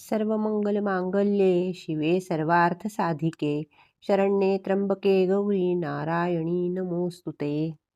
सर्व मंगल मांगल्ये शिवे सर्वार्थ साधिके. शरण्ये त्र्यंबके गौरी नारायणी नमोस्तुते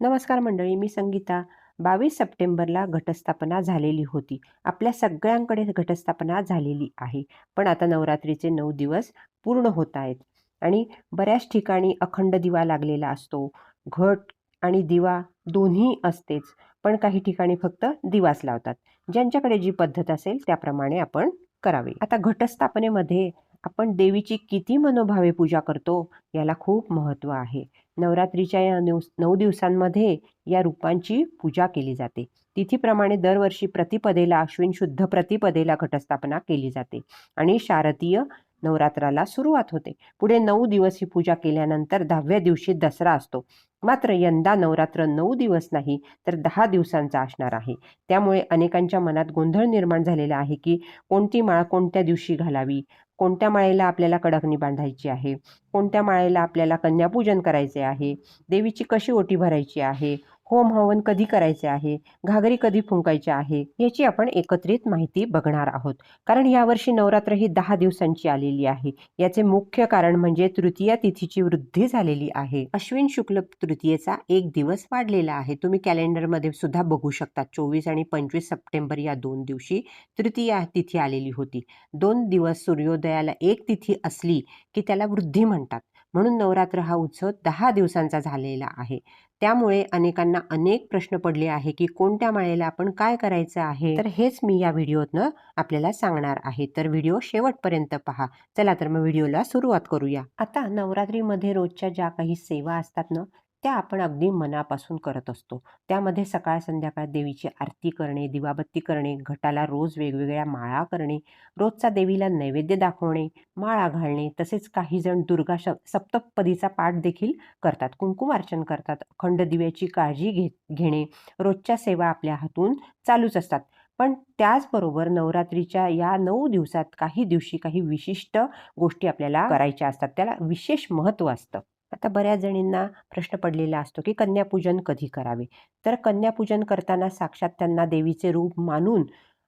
नमस्कार मंडळी मी संगीता. बावीस सप्टेंबरला घटस्थापना झालेली होती. आपल्या सगळ्यांकडे घटस्थापना झालेली आहे. पण आता नवरात्रीचे नऊ दिवस पूर्ण होत आहेत आणि बऱ्याच ठिकाणी अखंड दिवा लागलेला असतो. घट आणि दिवा दोन्ही असतेच पण काही ठिकाणी फक्त दिवाच लावतात. ज्यांच्याकडे जी पद्धत असेल त्याप्रमाणे आपण करावे. आता घटस्थापनेमध्ये आपण देवीची किती मनोभावे पूजा करतो याला खूप महत्त्व आहे. नवरात्रीच्या या नऊ नऊ दिवसांमध्ये या रूपांची पूजा केली जाते. तिथीप्रमाणे दरवर्षी प्रतिपदेला अश्विन शुद्ध प्रतिपदेला घटस्थापना केली जाते आणि शारदीय नवरात्राला सुरुवात होते. पुढे नऊ दिवस ही पूजा केल्यानंतर दहाव्या दिवशी दसरा असतो. मात्र यंदा नवरात्र नऊ दिवस नाही तर दहा दिवसांचा असणार आहे. त्यामुळे अनेकांच्या मनात गोंधळ निर्माण झालेला आहे की कोणती माळ कोणत्या दिवशी घालावी? कोणत्या माळेला आपल्याला कडकणी बांधायची आहे? कोणत्या माळेला आपल्याला कन्यापूजन करायचे आहे? देवीची कशी ओटी भरायची आहे? होम हवन कधी करायचे आहे? घागरी कधी फुंकायची आहे? याची आपण एकत्रित माहिती बघणार आहोत. कारण यावर्षी नवरात्र ही दहा दिवसांची आलेली आहे. याचे मुख्य कारण म्हणजे तृतीया तिथीची वृद्धी झालेली आहे. अश्विन शुक्ल तृतीयेचा एक दिवस वाढलेला आहे. तुम्ही कॅलेंडरमध्ये सुद्धा बघू शकता. चोवीस आणि पंचवीस सप्टेंबर या दोन दिवशी तृतीया तिथी आलेली होती. दोन दिवस सूर्योदयाला एक तिथी असली की त्याला वृद्धी म्हणतात. म्हणून नवरात्र हा उत्सव दहा दिवसांचा झालेला आहे. त्यामुळे अनेकांना अनेक प्रश्न पडले आहे की कोणत्या माळेला आपण काय करायचं आहे? तर हेच मी या व्हिडिओतनं आपल्याला सांगणार आहे. तर व्हिडिओ शेवटपर्यंत पहा. चला तर मग व्हिडिओला सुरुवात करूया. आता नवरात्रीमध्ये रोजच्या ज्या काही सेवा असतात ना त्या आपण अगदी मनापासून करत असतो. त्यामध्ये सकाळ संध्याकाळ देवीची आरती करणे दिवाबत्ती करणे घटाला रोज वेगवेगळ्या माळा करणे रोजचा देवीला नैवेद्य दाखवणे माळा घालणे तसेच काही जण दुर्गा श सप्तपदीचा पाठ देखील करतात. कुंकुमार्चन करतात. अखंड दिव्याची काळजी घे घेणे रोजच्या सेवा आपल्या हातून चालूच असतात. पण त्याचबरोबर नवरात्रीच्या या नऊ दिवसात काही दिवशी काही विशिष्ट गोष्टी आपल्याला करायच्या असतात. त्याला विशेष महत्त्व असतं. आता बऱ्याच जणींना प्रश्न पडलेला असतो की कन्यापूजन कधी करावे? तर कन्यापूजन करताना साक्षात त्यांना देवीचे रूप मानून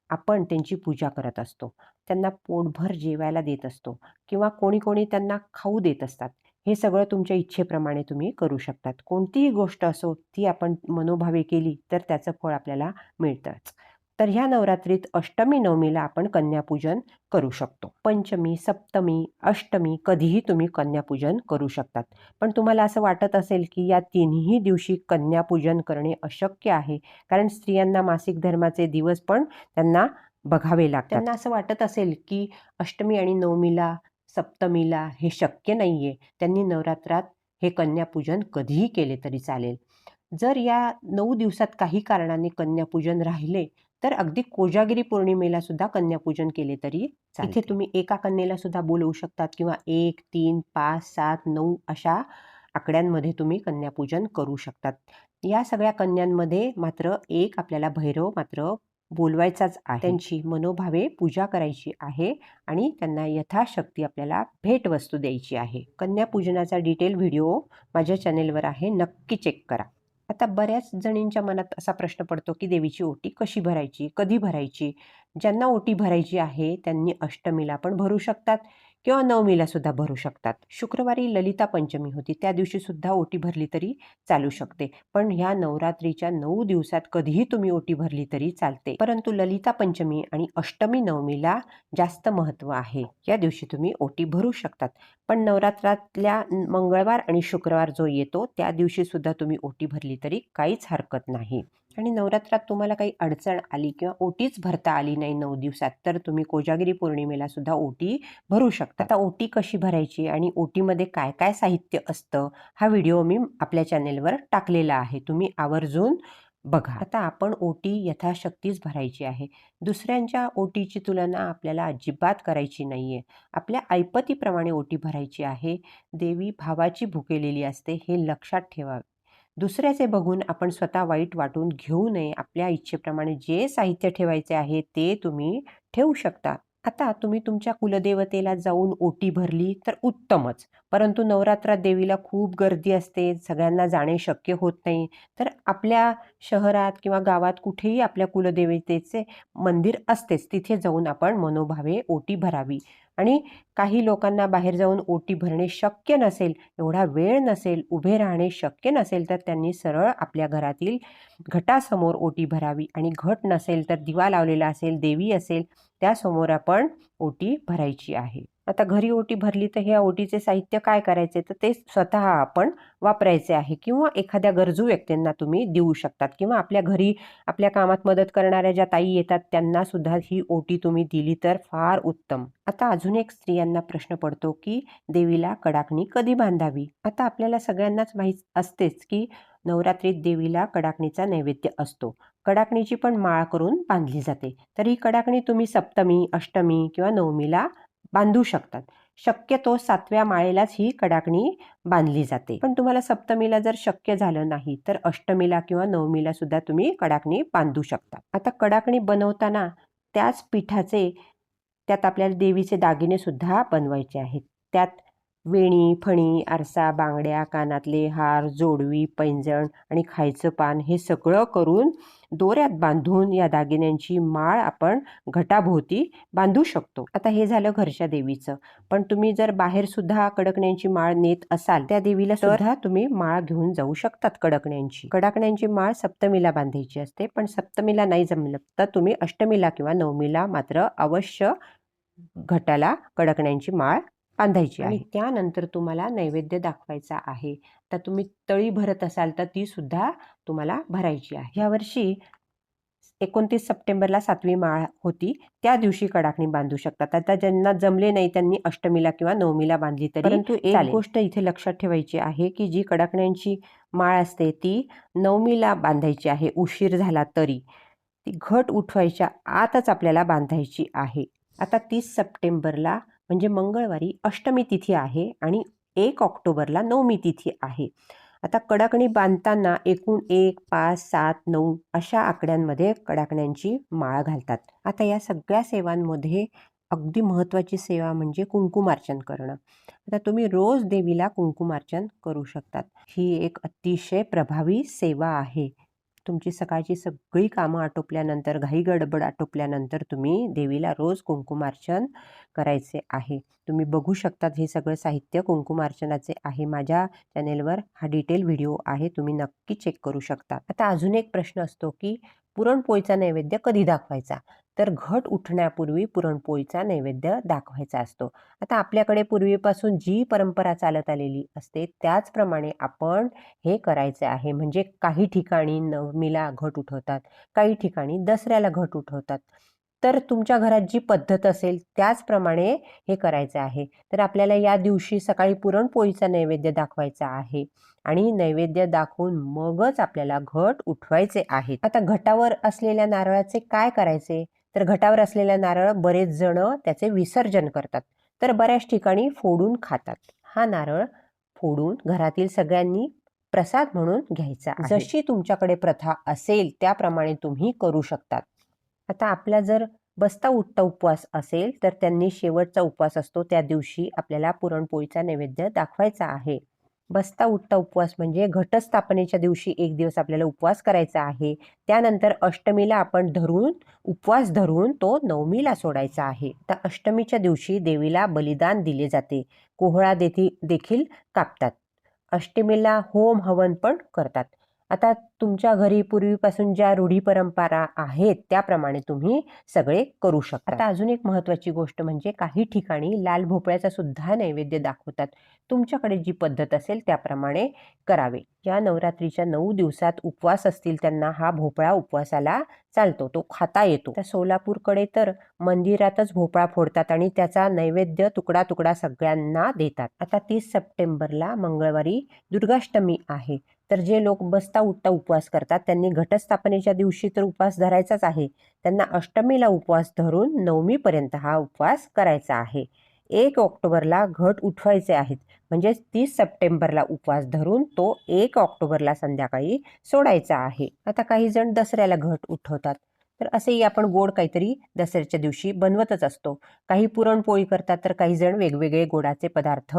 आपण त्यांची पूजा करत असतो. त्यांना पोटभर जेवायला देत असतो किंवा कोणी कोणी त्यांना खाऊ देत असतात. हे सगळं तुमच्या इच्छेप्रमाणे तुम्ही करू शकतात. कोणतीही गोष्ट असो ती आपण मनोभावे केली तर त्याचं फळ आपल्याला मिळतंच. तर ह्या नवरात्रीत अष्टमी नवमीला आपण कन्यापूजन करू शकतो. पंचमी सप्तमी अष्टमी कधीही तुम्ही कन्यापूजन करू शकतात. पण तुम्हाला असं वाटत असेल की या तिन्ही दिवशी कन्यापूजन करणे अशक्य आहे? कारण स्त्रियांना मासिक धर्माचे दिवस पण त्यांना बघावे लागतात. त्यांना असं वाटत असेल की अष्टमी आणि नवमीला सप्तमीला हे शक्य नाही आहे त्यांनी नवरात्रात हे कन्यापूजन कधीही केले तरी चालेल. जर या नऊ दिवसात काही कारणाने कन्यापूजन राहिले तर अगदी कोजागिरी पौर्णिमेला सुद्धा कन्यापूजन केले तरी इथे तुम्ही एका कन्येला सुद्धा बोलवू शकतात किंवा एक तीन पाच सात नऊ अशा आकड्यांमध्ये तुम्ही कन्यापूजन करू शकतात. या सगळ्या कन्यांमध्ये मात्र एक आपल्याला भैरव मात्र बोलवायचाच आहे. त्यांची मनोभावे पूजा करायची आहे आणि त्यांना यथाशक्ती आपल्याला भेटवस्तू द्यायची आहे. कन्यापूजनाचा डिटेल व्हिडिओ माझ्या चॅनेलवर आहे. नक्की चेक करा. आता बऱ्याच जणींच्या मनात असा प्रश्न पडतो की देवीची ओटी कशी भरायची कधी भरायची? ज्यांना ओटी भरायची आहे त्यांनी अष्टमीला पण भरू शकतात. किंवा नवमीला सुद्धा भरू शकतात. शुक्रवारी ललिता पंचमी होती. त्या दिवशी सुद्धा ओटी भरली तरी चालू शकते. पण ह्या नवरात्रीच्या नऊ दिवसात कधीही तुम्ही ओटी भरली तरी चालते. परंतु ललिता पंचमी आणि अष्टमी नवमीला जास्त महत्त्व आहे. या दिवशी तुम्ही ओटी भरू शकतात. पण नवरात्रातल्या मंगळवार आणि शुक्रवार जो येतो त्या दिवशी सुद्धा तुम्ही ओटी भरली तरी काहीच हरकत नाही. आणि नवरात्रात तुम्हाला काही अडचण आली किंवा ओटीच भरता आली नाही नऊ दिवसात तर तुम्ही कोजागिरी पौर्णिमेला सुद्धा ओटी भरू शकता. आता ओटी कशी भरायची आणि ओटीमध्ये काय काय साहित्य असतं हा व्हिडिओ मी आपल्या चॅनेलवर टाकलेला आहे. तुम्ही आवर्जून बघा. आता आपण ओटी यथाशक्तीच भरायची आहे. दुसऱ्यांच्या ओटीची तुलना आपल्याला अजिबात करायची नाही आहे आपल्या ऐपतीप्रमाणे ओटी भरायची आहे. देवी भावाची भुकेलेली असते हे लक्षात ठेवावे. दुसऱ्याचे बघून आपण स्वतः वाईट वाटून घेऊ नये. आपल्या इच्छेप्रमाणे जे साहित्य ठेवायचे आहे ते तुम्ही ठेवू शकता. आता तुम्ही तुमच्या कुलदेवतेला जाऊन ओटी भरली तर उत्तमच. परंतु नवरात्रात देवीला खूप गर्दी असते. सगळ्यांना जाणे शक्य होत नाही. तर आपल्या शहरात किंवा गावात कुठेही आपल्या कुलदेवतेचे मंदिर असतेच. तिथे जाऊन आपण मनोभावे ओटी भरावी. आणि काही लोकांना बाहेर जाऊन ओटी भरणे शक्य नसेल एवढा वेळ नसेल उभे राहणे शक्य नसेल तर त्यांनी सरळ आपल्या घरातील घटासमोर ओटी भरावी. आणि घट नसेल तर दिवा लावलेला असेल देवी असेल त्यासमोर आपण ओटी भरायची आहे. आता घरी ओटी भरली तर ह्या ओटीचे साहित्य काय करायचे? तर ते स्वतः आपण वापरायचे आहे किंवा एखाद्या गरजू व्यक्तींना तुम्ही देऊ शकतात किंवा आपल्या घरी आपल्या कामात मदत करणाऱ्या ज्या ताई येतात त्यांना सुद्धा ही ओटी तुम्ही दिली तर फार उत्तम. आता अजून एक स्त्रियांना प्रश्न पडतो की देवीला कडाकणी कधी बांधावी? आता आपल्याला सगळ्यांनाच माहीत असतेच की नवरात्रीत देवीला कडाकणीचा नैवेद्य असतो. कडाकणीची पण माळ करून बांधली जाते. तर ही कडाकणी तुम्ही सप्तमी अष्टमी किंवा नवमीला बांधू शकतात. शक्यतो सातव्या माळेलाच ही कडाकणी बांधली जाते. पण तुम्हाला सप्तमीला जर शक्य झालं नाही तर अष्टमीला किंवा नवमीला सुद्धा तुम्ही कडाकणी बांधू शकता. आता कडाकणी बनवताना त्याच पिठाचे त्यात आपल्याला देवीचे दागिने सुद्धा बनवायचे आहेत. त्यात वेणी फणी आरसा बांगड्या कानातले हार जोडवी पैंजण आणि खायचं पान हे सगळं करून दोऱ्यात बांधून या दागिन्यांची माळ आपण घटाभोवती बांधू शकतो. आता हे झालं घरच्या देवीचं. पण तुम्ही जर बाहेर सुद्धा कडकण्यांची माळ नेत असाल त्या देवीला सुद्धा तुम्ही माळ घेऊन जाऊ शकतात कडकण्यांची. कडकण्यांची माळ सप्तमीला बांधायची असते पण सप्तमीला नाही जमलं तर तुम्ही अष्टमीला किंवा नवमीला मात्र अवश्य घटाला कडकण्यांची माळ बांधायची आणि त्यानंतर तुम्हाला नैवेद्य दाखवायचा आहे. तर तुम्ही तळी भरत असाल तर ती सुद्धा तुम्हाला भरायची आहे. यावर्षी एकोणतीस सप्टेंबरला सातवी माळ होती. त्या दिवशी कडाकणी बांधू शकतात. आता ज्यांना जमले नाही त्यांनी अष्टमीला किंवा नवमीला बांधली तरी परंतु एक गोष्ट इथे लक्षात ठेवायची आहे की जी कडाकण्यांची माळ असते ती नवमीला बांधायची आहे. उशीर झाला तरी. ती घट उठवायच्या आतच आपल्याला बांधायची आहे. आता तीस सप्टेंबरला म्हणजे मंगळवारी अष्टमी तिथी आहे आणि एक ऑक्टोबरला नवमी तिथी आहे. आता कडाकणी बांधताना एकूण एक पाच सात नऊ अशा आकड्यांमध्ये कडाकण्यांची माळ घालतात. आता या सगळ्या सेवांमध्ये अगदी महत्त्वाची सेवा म्हणजे कुंकुमार्चन करणं. आता तुम्ही रोज देवीला कुंकुमार्चन करू शकतात. ही एक अतिशय प्रभावी सेवा आहे. तुमची सकाळची सगळी कामं आटोपल्यानंतर घाई गडबड आटोपल्यानंतर तुम्ही देवीला रोज कुंकुमार्चन करायचे आहे. तुम्ही बघू शकतात हे सगळं साहित्य कुंकुमार्चनाचे आहे. माझ्या चॅनेलवर हा डिटेल व्हिडिओ आहे तुम्ही नक्की चेक करू शकता. आता अजून एक प्रश्न असतो की पुरणपोळीचा नैवेद्य कधी दाखवायचा? तर घट उठण्यापूर्वी पुरणपोळीचा नैवेद्य दाखवायचा असतो. आता आपल्याकडे पूर्वीपासून जी परंपरा चालत आलेली असते त्याचप्रमाणे आपण हे करायचे आहे. म्हणजे काही ठिकाणी नवमीला घट उठवतात काही ठिकाणी दसऱ्याला घट उठवतात. तर तुमच्या घरात जी पद्धत असेल त्याचप्रमाणे हे करायचं आहे. तर आपल्याला या दिवशी सकाळी पुरणपोळीचा नैवेद्य दाखवायचा आहे आणि नैवेद्य दाखवून मगच आपल्याला घट उठवायचे आहेत. आता घटावर असलेल्या नारळाचे काय करायचे? तर घटावर असलेल्या नारळ बरेच जण त्याचे विसर्जन करतात. तर बऱ्याच ठिकाणी फोडून खातात. हा नारळ फोडून घरातील सगळ्यांनी प्रसाद म्हणून घ्यायचा. जशी तुमच्याकडे प्रथा असेल त्याप्रमाणे तुम्ही करू शकतात. आता आपला जर बसता उठता उपवास असेल तर त्यांनी शेवटचा उपवास असतो. त्या दिवशी आपल्याला पुरणपोळीचा नैवेद्य दाखवायचा आहे. बसता उठता उपवास म्हणजे घटस्थापनेच्या दिवशी एक दिवस आपल्याला उपवास करायचा आहे. त्यानंतर अष्टमीला आपण धरून उपवास धरून तो नवमीला सोडायचा आहे. तर अष्टमीच्या दिवशी देवीला बलिदान दिले जाते. कोहळा देखील कापतात. अष्टमीला होम हवन पण करतात. आता तुमच्या घरी पूर्वीपासून ज्या रूढी परंपरा आहेत त्याप्रमाणे तुम्ही सगळे करू शकता. आता अजून एक महत्त्वाची गोष्ट म्हणजे काही ठिकाणी लाल भोपळ्याचा सुद्धा नैवेद्य दाखवतात. तुमच्याकडे जी पद्धत असेल त्याप्रमाणे करावे. या नवरात्रीच्या नऊ दिवसात उपवास असतील त्यांना हा भोपळा उपवासाला चालतो तो खाता येतो. त्या सोलापूरकडे तर मंदिरातच भोपळा फोडतात आणि त्याचा नैवेद्य तुकडा तुकडा सगळ्यांना देतात. आता तीस सप्टेंबरला मंगळवारी दुर्गाष्टमी आहे. तर जे लोक बसता उठता उपवास करतात त्यांनी घटस्थापनेच्या दिवशी तर उपवास धरायचाच आहे. त्यांना अष्टमीला उपवास धरून नवमीपर्यंत हा उपवास करायचा आहे. एक ऑक्टोबरला घट उठवायचे आहेत. म्हणजे तीस सप्टेंबरला उपवास धरून तो एक ऑक्टोबरला संध्याकाळी सोडायचा आहे. आता काही जण दसऱ्याला घट उठवतात. तर असेही आपण गोड काहीतरी दसऱ्याच्या दिवशी बनवतच असतो. काही पुरणपोळी करतात तर काही जण वेगवेगळे गोडाचे पदार्थ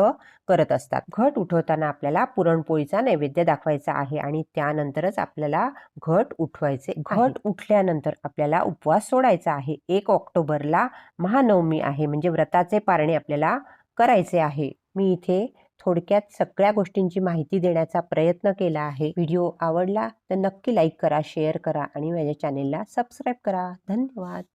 करत असतात. घट उठवताना आपल्याला पुरणपोळीचा नैवेद्य दाखवायचा आहे आणि त्यानंतरच आपल्याला घट उठवायचे घट उठल्यानंतर आपल्याला उपवास सोडायचा आहे. एक ऑक्टोबरला महानवमी आहे. म्हणजे व्रताचे पारणे आपल्याला करायचे आहे. मी इथे थोडक्यात सगळ्या गोष्टींची माहिती देण्याचा प्रयत्न केला आहे. व्हिडिओ आवडला तर नक्की लाईक करा शेअर करा आणि माझ्या चॅनेलला सबस्क्राईब करा. धन्यवाद.